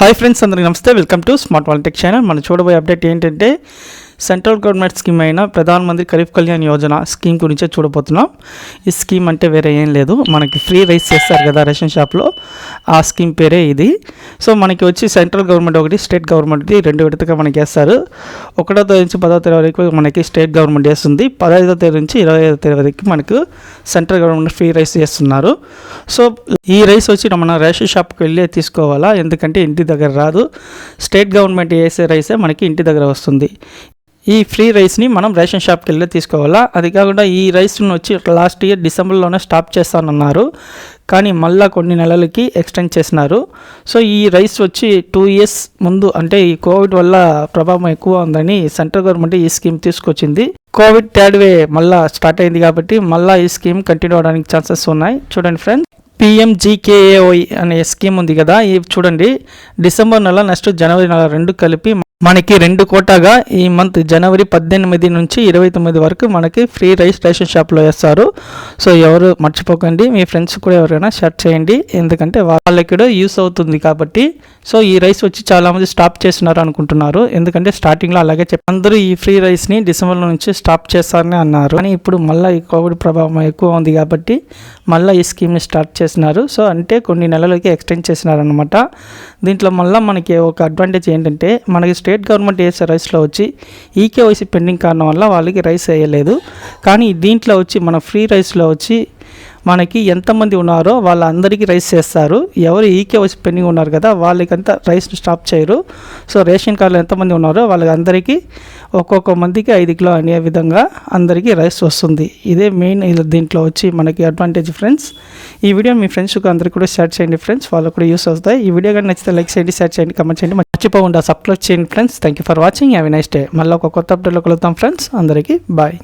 Hi friends అందరికీ నమస్తే. Welcome to smart వాలిటెక్ ఛానల్ మనం చూడబోయే అప్డేట్ ఏంటంటే సెంట్రల్ గవర్నమెంట్ స్కీమ్ అయిన ప్రధాన మంత్రి ఖరీఫ్ కళ్యాణ్ యోజన స్కీమ్ గురించే చూడబోతున్నాం. ఈ స్కీమ్ అంటే వేరే ఏం లేదు. మనకి ఫ్రీ రైస్ చేస్తారు కదా రేషన్ షాప్లో. ఆ స్కీమ్ పేరే ఇది. సో మనకి వచ్చి సెంట్రల్ గవర్నమెంట్ ఒకటి స్టేట్ గవర్నమెంట్ది రెండు విడతగా మనకి వేస్తారు. ఒకటో తేదీ నుంచి పదో తేదీ వరకు మనకి స్టేట్ గవర్నమెంట్ వేస్తుంది పదహైదో తేదీ నుంచి ఇరవై ఐదో తేదీ వరకు మనకు సెంట్రల్ గవర్నమెంట్ ఫ్రీ రైస్ చేస్తున్నారు. సో ఈ రైస్ వచ్చి మన రేషన్ షాప్కి వెళ్ళి తీసుకోవాలా? ఎందుకంటే ఇంటి దగ్గర రాదు. స్టేట్ గవర్నమెంట్ వేసే రైసే మనకి ఇంటి దగ్గర వస్తుంది. ఈ ఫ్రీ రైస్ని మనం రేషన్ షాప్కి వెళ్ళి తీసుకోవాలా? అది కాకుండా ఈ రైస్ను వచ్చి లాస్ట్ ఇయర్ డిసెంబర్లోనే స్టాప్ చేస్తానన్నారు. కానీ మళ్ళీ కొన్ని నెలలకి ఎక్స్టెండ్ చేసినారు. సో ఈ రైస్ వచ్చి టూ ఇయర్స్ ముందు అంటే ఈ కోవిడ్ వల్ల ప్రభావం ఎక్కువ ఉందని సెంట్రల్ గవర్నమెంట్ ఈ స్కీమ్ తీసుకొచ్చింది. కోవిడ్ థర్డ్ వే మళ్ళీ స్టార్ట్ అయింది కాబట్టి మళ్ళీ ఈ స్కీమ్ కంటిన్యూ అవడానికి ఛాన్సెస్ ఉన్నాయి. చూడండి ఫ్రెండ్స్. పిఎంజీకేఏఓఐ అనే స్కీమ్ ఉంది కదా ఇది చూడండి. డిసెంబర్ నెల నెక్స్ట్ జనవరి నెల రెండు కలిపి మనకి రెండు కోటాగా ఈ మంత్ జనవరి పద్దెనిమిది నుంచి ఇరవై తొమ్మిది వరకు మనకి ఫ్రీ రైస్ రేషన్ షాప్లో వేస్తారు. సో ఎవరు మర్చిపోకండి మీ ఫ్రెండ్స్ కూడా ఎవరైనా షేర్ చేయండి. ఎందుకంటే వాళ్ళకి కూడా యూస్ అవుతుంది కాబట్టి. సో ఈ రైస్ వచ్చి చాలామంది స్టాప్ చేస్తున్నారు అనుకుంటున్నారు. ఎందుకంటే స్టార్టింగ్లో అలాగే చెప్పి అందరూ ఈ ఫ్రీ రైస్ని డిసెంబర్ నుంచి స్టాప్ చేస్తారని అన్నారు. కానీ ఇప్పుడు మళ్ళీ ఈ కోవిడ్ ప్రభావం ఎక్కువ ఉంది కాబట్టి మళ్ళీ ఈ స్కీమ్ని స్టార్ట్ చేసినారు సో అంటే కొన్ని నెలలకి ఎక్స్టెండ్ చేసినారనమాట దీంట్లో మళ్ళీ మనకి ఒక అడ్వాంటేజ్ ఏంటంటే మనకి స్టేట్ గవర్నమెంట్ వేసే రైస్లో వచ్చి ఈకేవైసీ పెండింగ్ కారణం వల్ల వాళ్ళకి రైస్ వేయలేదు. కానీ దీంట్లో వచ్చి మన ఫ్రీ రైస్లో వచ్చి మనకి ఎంతమంది ఉన్నారో వాళ్ళందరికీ రైస్ చేస్తారు. ఎవరు ఈకేవైసీ పెండింగ్ ఉన్నారు కదా వాళ్ళకంతా రైస్ని స్టాప్ చేయరు. సో రేషన్ కార్డులో ఎంతమంది ఉన్నారో వాళ్ళందరికీ ఒక్కొక్క మందికి ఐదు కిలో అనే విధంగా అందరికీ రైస్ వస్తుంది. ఇదే మెయిన్ దీంట్లో వచ్చి మనకి అడ్వాంటేజ్ ఫ్రెండ్స్. ఈ వీడియో మీ ఫ్రెండ్స్కి అందరికీ కూడా షేర్ చేయండి ఫ్రెండ్స్. వాళ్ళకు కూడా యూస్ అవుతాయి. ఈ వీడియో కానీ నచ్చితే లైక్ చేయండి షేర్ చేయండి కమెంట్ చేయండి. మర్చిపోకుండా సబ్స్క్రైబ్ చేయండి friends. Thank you for watching have nice day మళ్ళీ ఒక కొత్త అప్డేట్లో కలుగుతాం ఫ్రెండ్స్. అందరికీ బాయ్.